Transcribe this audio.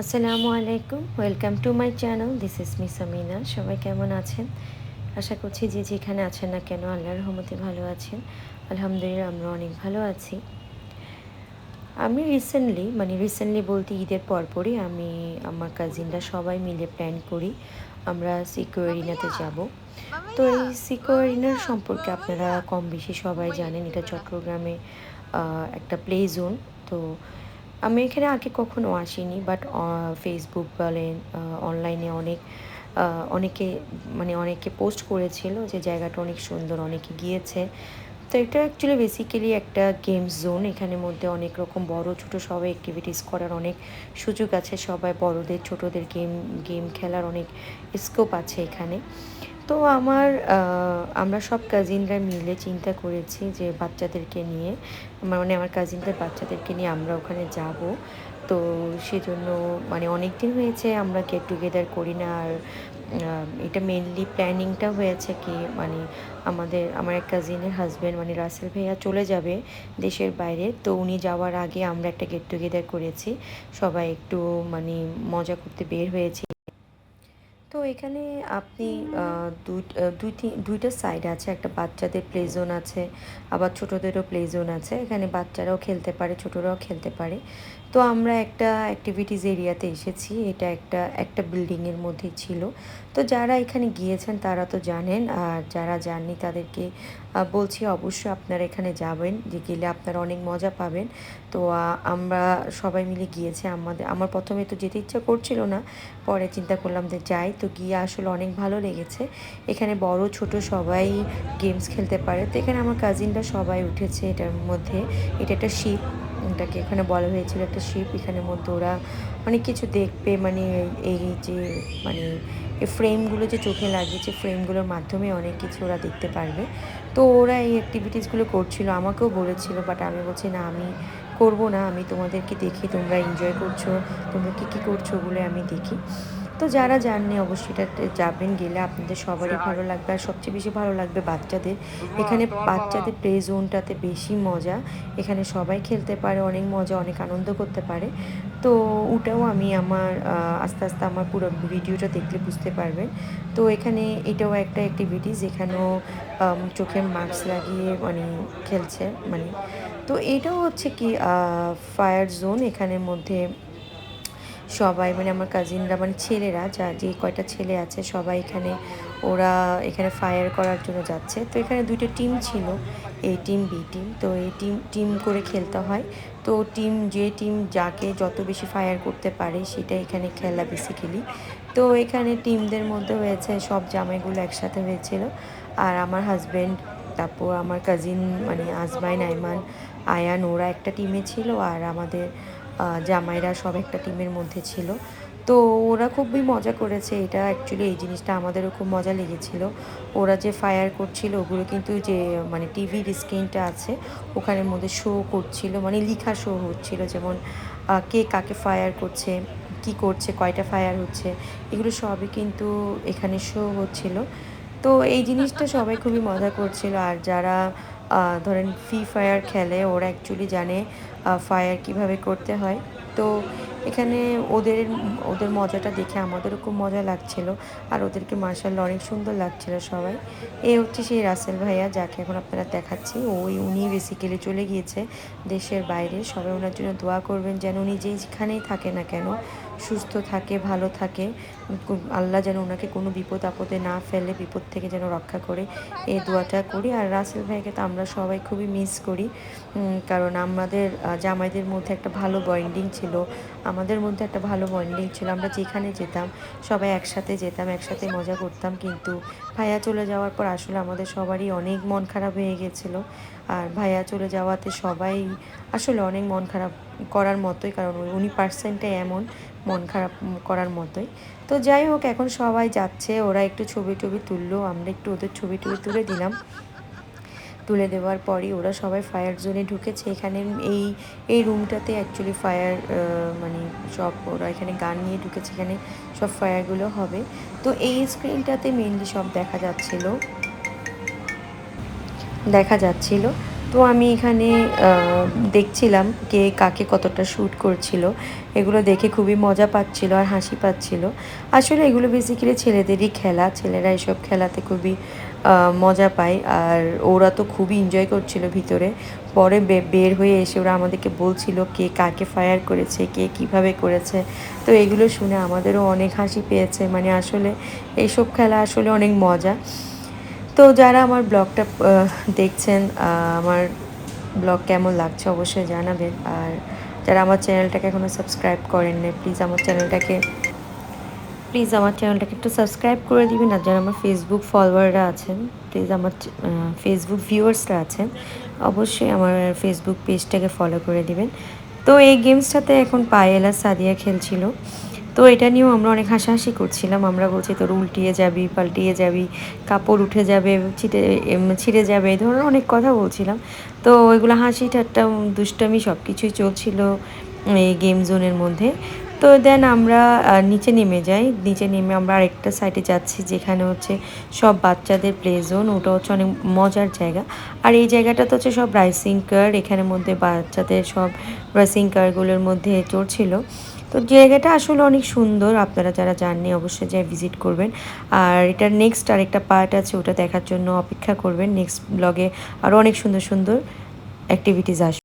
আসসালামু আলাইকুম, welcome to my channel, this is miss Amina সবাই কেমন আছেন? আশা করছি যে যেখানে আছেন না কেন, আল্লাহর রহমতে ভালো আছেন। আলহামদুলিল্লাহ, আমরা অনেক ভালো আছি। আমি রিসেন্টলি মানে রিসেন্টলি বলতে ঈদের পরপরই আমি আমার কাজিনরা সবাই মিলে প্ল্যান করি, আমরা সিকিউরিনাতে যাব। তো এই সিকিউরিনার সম্পর্কে আপনারা কম বেশি সবাই জানেন, এটা চট্টগ্রামে একটা প্লে জোন তো আমি এখানে আগে কখনো আসিনি বাট ফেসবুক বলেন অনলাইনে অনেক অনেকে মানে অনেকে পোস্ট করেছিল যে জায়গাটা অনেক সুন্দর, অনেকে গিয়েছে। তো এটা অ্যাকচুয়ালি বেসিক্যালি একটা গেমস জোন এখানের মধ্যে অনেক রকম বড়, ছোট সবাই অ্যাক্টিভিটিস করার অনেক সুযোগ আছে। সবাই বড়দের, ছোটদের গেম গেম খেলার অনেক স্কোপ আছে এখানে। তো আমার আমরা সব কাজিনরা মিলে চিন্তা করেছি যে বাচ্চাদেরকে নিয়ে আমার মানে আমার কাজিনদের বাচ্চাদেরকে নিয়ে আমরা ওখানে যাব। তো সেজন্য মানে অনেক দিন হয়েছে আমরা গেট টুগেদার করি না আর এটা মেনলি প্ল্যানিংটা হয়েছে কি মানে আমাদের, আমার এক কাজিনের হাজব্যান্ড মানে রাসেল ভাইয়া চলে যাবে দেশের বাইরে। তো উনি যাওয়ার আগে আমরা একটা গেট টুগেদার করেছি। সবাই একটু মানে মজা করতে বের হয়েছি। তো এখানে আপনি দুইটা সাইড আছে। একটা বাচ্চাদের প্লে জোন আছে, আবার ছোটোদেরও প্লে জোন আছে। এখানে বাচ্চারাও খেলতে পারে, ছোটরাও খেলতে পারে। তো আমরা একটা অ্যাক্টিভিটিস এরিয়াতে এসেছি। এটা একটা একটা বিল্ডিংয়ের মধ্যে ছিল। তো যারা এখানে গিয়েছেন তারা তো জানেন, আর যারা যাননি তাদেরকে বলছি অবশ্যই আপনারা এখানে যাবেন, যে গেলে আপনারা অনেক মজা পাবেন। তো আমরা সবাই মিলে গিয়েছে, আমাদের, আমার প্রথমে তো যেতে ইচ্ছা করছিল না, পরে চিন্তা করলাম যে যাই, তো গিয়ে আসলে অনেক ভালো লেগেছে। এখানে বড়, ছোট সবাই গেমস খেলতে পারে। তো এখানে আমার কাজিনরা সবাই উঠেছে এটার মধ্যে, এটা একটা শিপ এটাকে এখানে বলা হয়েছিল, একটা শিপ এখানের মধ্যে ওরা অনেক কিছু দেখবে মানে এই যে মানে এই ফ্রেমগুলো যে চোখে লাগিয়েছে ফ্রেমগুলোর মাধ্যমে অনেক কিছু ওরা দেখতে পারবে। তো ওরা এই অ্যাক্টিভিটিসগুলো করছিল, আমাকেও বলেছিল বাট আমি বলছি, না, আমি করব না, আমি তোমাদেরকে দেখি, তোমরা এনজয় করছ, তোমরা কী কী করছ ওগুলো আমি দেখি। তো যারা জাননি অবশ্যই এটাতে যাবেন গেলে আপনাদের সবারই ভালো লাগবে। আর সবচেয়ে বেশি ভালো লাগবে বাচ্চাদের। এখানে বাচ্চাদের প্লে জোনটাতে বেশি মজা। এখানে সবাই খেলতে পারে অনেক মজা অনেক আনন্দ করতে পারে। তো ওটাও আমি আমার আস্তে আস্তে আমার পুরো ভিডিওটা দেখলে বুঝতে পারবেন। তো এখানে এটাও একটা অ্যাক্টিভিটিস এখানেও আম, চোখে মাস্ক লাগিয়ে মানে খেলছে মানে। তো এটাও হচ্ছে কি ফায়ার জোন এখানের মধ্যে সবাই মানে আমার কাজিনরা মানে ছেলেরা, যা যে কয়টা ছেলে আছে, সবাই এখানে, ওরা এখানে ফায়ার করার জন্য যাচ্ছে। তো এখানে দুইটা টিম ছিল এ টিম বি টিম তো এই টিম টিম করে খেলতে হয়। তো টিম যে টিম যাকে যত বেশি ফায়ার করতে পারে সেটা এখানে খেলা বেসিক্যালি তো এখানে টিমদের মধ্যে হয়েছে, সব জামাইগুলো একসাথে হয়েছিল। আর আমার হাজব্যান্ড তারপর আমার কাজিন মানে আজমাইন আইমান আয়ান, ওরা একটা টিমে ছিল। আর আমাদের জামাইরা সব একটা টিমের মধ্যে ছিল। তো ওরা খুবই মজা করেছে। এটা অ্যাকচুয়ালি এই জিনিসটা আমাদেরও খুব মজা লেগেছিল। ওরা যে ফায়ার করছিল, ওগুলো কিন্তু যে মানে টিভির স্ক্রিনটা আছে, ওখানের মধ্যে শো করছিল মানে লিখা শো হচ্ছিল। যেমন কে কাকে ফায়ার করছে, কি করছে, কয়টা ফায়ার হচ্ছে, এগুলো সবই কিন্তু এখানে শো হচ্ছিল। তো এই জিনিসটা সবাই খুবই মজা করছিল। আর যারা ধরেন ফ্রি ফায়ার খেলে, ওরা অ্যাকচুয়ালি জানে ফায়ার কীভাবে করতে হয়। তো এখানে ওদের ওদের মজাটা দেখে আমাদেরও খুব মজা লাগছিল। আর ওদেরকে মার্শাল্লাহ অনেক সুন্দর লাগছিল সবাই। এ হচ্ছে সেই রাসেল ভাইয়া, যাকে এখন আপনারা দেখাচ্ছি। ওই উনি বেসিক্যালি চলে গিয়েছে দেশের বাইরে। সবাই ওনার জন্য দোয়া করবেন যেন উনি যেখানেই থাকে না কেন সুস্থ থাকে, ভালো থাকে আল্লাহ যেন ওনাকে কোনো বিপদ আপদে না ফেলে, বিপদ থেকে যেন রক্ষা করে। এই দোয়াটা করি। আর রাসেল ভাইকে তো আমরা সবাই খুবই মিস করি। কারণ আমাদের জামাইদের মধ্যে একটা ভালো বন্ডিং ছিল। আমাদের মধ্যে একটা ভালো বন্ডিং ছিল। আমরা যেখানে যেতাম, সবাই একসাথে যেতাম, একসাথে মজা করতাম। কিন্তু ভাইয়া চলে যাওয়ার পর আসলে আমাদের সবারই অনেক মন খারাপ হয়ে গেছিল। আর ভাইয়া চলে যাওয়াতে সবাই আসলে অনেক মন খারাপ করার মতোই, কারণ উনি- পার্সেন্টটাই এমন মন খারাপ করার মতোই। তো যাই হোক, এখন সবাই যাচ্ছে, ওরা একটু ছবি টবি তুললো, আমরা একটু ওদের ছবি টবি তুলে দিলাম। তুলে দেওয়ার পরই ওরা সবাই ফায়ার জোনে ঢুকেছে। এখানে এই এই রুমটাতে অ্যাকচুয়ালি ফায়ার মানে সব ওরা এখানে গান নিয়ে ঢুকেছে, এখানে সব ফায়ারগুলো হবে। তো এই স্ক্রিনটাতে মেনলি সব দেখা যাচ্ছিল। দেখা যাচ্ছিল। তো আমি এখানে দেখছিলাম কে কাকে কতটা শ্যুট করছিল। এগুলো দেখে খুবই মজা পাচ্ছিল আর হাসি পাচ্ছিল। আসলে এগুলো বেসিক্যালি ছেলেদেরই খেলা। ছেলেরা এসব খেলাতে খুবই মজা পায়। আর ওরা তো খুবই এনজয় করছিল ভিতরে। পরে বের হয়ে এসে ওরা আমাদেরকে বলছিল কে কাকে ফায়ার করেছে, কে কীভাবে করেছে। তো এগুলো শুনে আমাদেরও অনেক হাসি পেয়েছে। মানে আসলে এইসব খেলা আসলে অনেক মজা। তো যারা আমার ব্লগটা দেখছেন আমার ব্লগ কেমন লাগছে অবশ্যই জানাবেন। আর যারা আমার চ্যানেলটাকে এখনও সাবস্ক্রাইব করেন না প্লিজ আমার চ্যানেলটাকে প্লিজ আমার চ্যানেলটাকে একটু সাবস্ক্রাইব করে দিবেন। আর যারা আমার ফেসবুক ফলোয়াররা আছেন প্লিজ আমার ফেসবুক ভিউয়ার্সরা আছেন, অবশ্যই আমার ফেসবুক পেজটাকে ফলো করে দিবেন। তো এই গেমসটাতে এখন পায়েল সাদিয়া খেলছিল। তো এটা নিয়েও আমরা অনেক হাসাহাসি করছিলাম। আমরা বলছি, তোর উল্টিয়ে যাবি, পাল্টিয়ে যাবি, কাপড় উঠে যাবে, ছিটে ছিঁড়ে যাবে, এই ধরনের অনেক কথা বলছিলাম। তো ওইগুলো হাসি ঠাট্টা, দুষ্টামি সব কিছুই চলছিল এই গেম জোনের মধ্যে। তো দেন আমরা নিচে নেমে যাই। নিচে নেমে আমরা আরেকটা সাইডে যাচ্ছি, যেখানে হচ্ছে সব বাচ্চাদের প্লে জোন ওটা হচ্ছে অনেক মজার জায়গা। আর এই জায়গাটা তো হচ্ছে সব রাইসিং কার এখানের মধ্যে বাচ্চাদের সব রাইসিং কারগুলোর মধ্যে চড়ছিল। তো জায়গাটা আসলে অনেক সুন্দর। আপনারা যারা যাননি অবশ্যই যাই ভিজিট করবেন। আর এটার নেক্সট আরেকটা পার্ট আছে, ওটা দেখার জন্য অপেক্ষা করবেন। নেক্সট ব্লগে আরও অনেক সুন্দর সুন্দর অ্যাক্টিভিটিস আসবে।